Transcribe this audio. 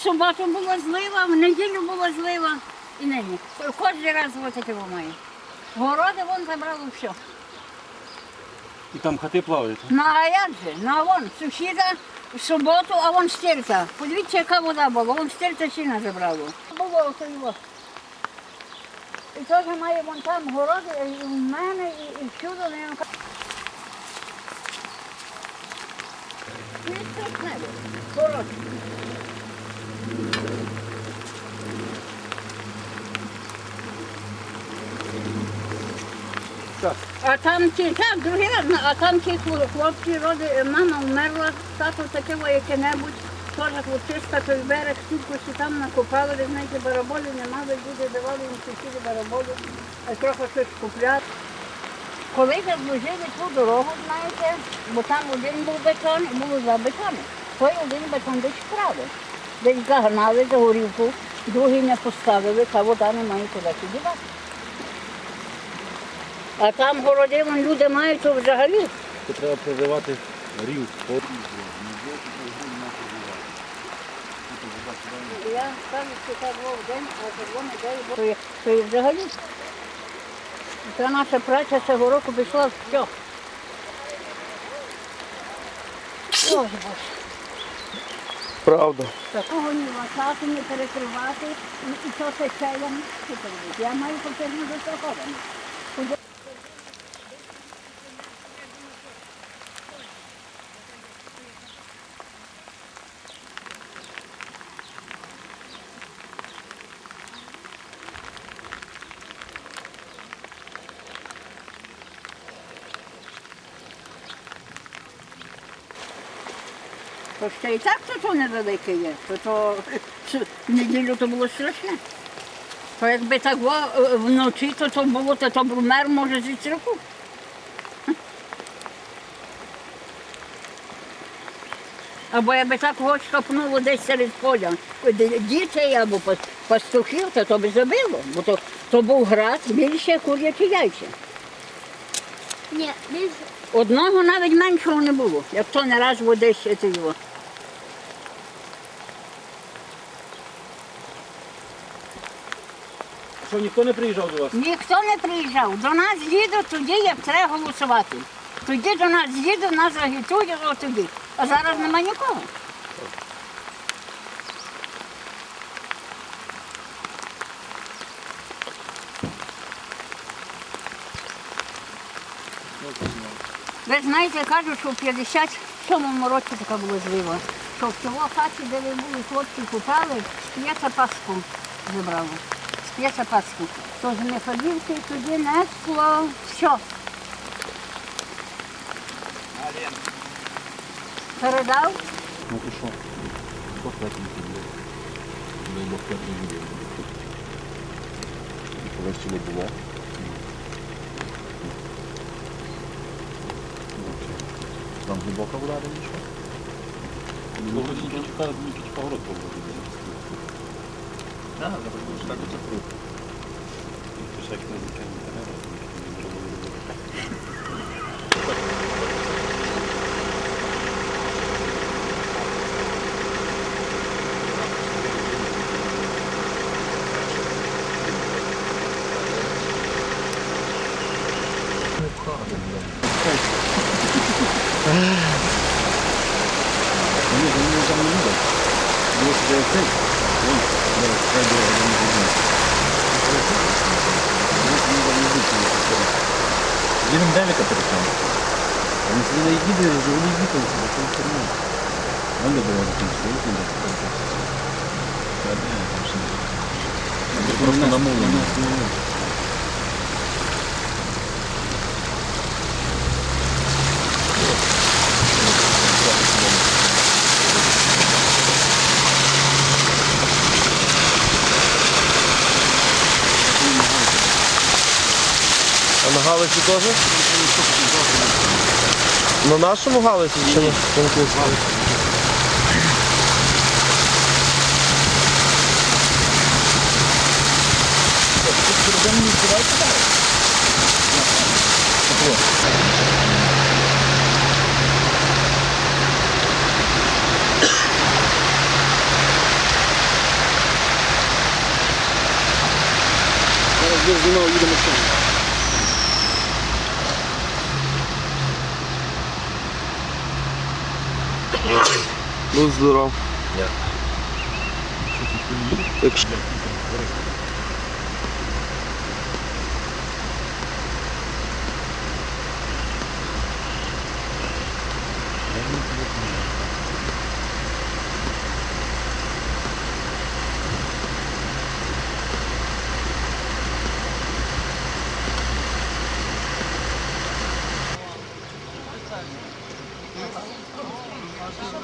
В суботу була злива, в неділю була злива і нині. Кожен раз ось таке має. Городи вон забрало все. І там хати плавають. Ну а як же? Ну а вон сусіда в суботу, а вон стірка. Подивіться, яка вода була, вон стірка сіна забрало. Було то його. І теж має вон там городи, і в мене, і, і всюди. Не страшне, Так. А там ті, так, другий раз, а там ті хло- хлопці, роди, мама вмерла, тато таке яке-небудь, теж хлопчиська, той берег, стільки що там накопали, ви знаєте, бараболів нема, ви люди давали їм сусіди бараболів, а трохи щось купляти. Коли розложили ту дорогу, знаєте, бо там один був бетон і було два бетони. Той один бетон десь вкрали. Десь загнали за горівку, другий не поставили, та вода не має куди дівати. А там городи вон люди мають то взагалі. То треба проривати рів. Я кажу, що так був день, а червоний день То є взагалі. Та наша праця цього року пішла в все. Боже Боже. Правда. Такого ні латати, не перекривати, і, і то це чаєм. Це? Я маю потерну до того. То ще і так то, то невелике є, то, то в неділю то було страшне. То якби так е, вночі, то, то було, то, то б мер може зі церкву. Або якби так когось хапнуло десь серед поля, дітей або пастухів, то, то би забило, бо то, то був град більше курячі яйця. Ні, більше. Одного навіть меншого не було, як то не раз це його. Що, ніхто не приїжджав до вас? Ніхто не приїжджав. До нас їдуть тоді, як треба голосувати. Тоді до нас їдуть, нас агітують, о. А зараз нема нікого. Ви знаєте, кажуть, що в 57-му році така була злива. Що в цього хаті, де ви були, хлопці купали, з п'єца паску забрали. З п'єца паску. Тож не ходівки, тоді несло все. Передав? Ну ти що? Хто хатники були? Дай Бог хатні буде. Колись цього було. Там глибока вода не йшла? Ну, вроді нічого чекали, мені тільки погород погород. Так, так оце круто. Пішак не закинути. Ні, не цей. Вон, де дорога, де ми живемо. Їдемо далеко перейшли. А ми сюди їде, вже вони їхали, бо це все одно. Вон де дорога закінчила, їх не дати. Та ні, там ще не. Просто намовлено. Галичі теж? На нашому галузі чи на Франківському? Зараз я знімав їде машину. Будь здоров. Якщо Я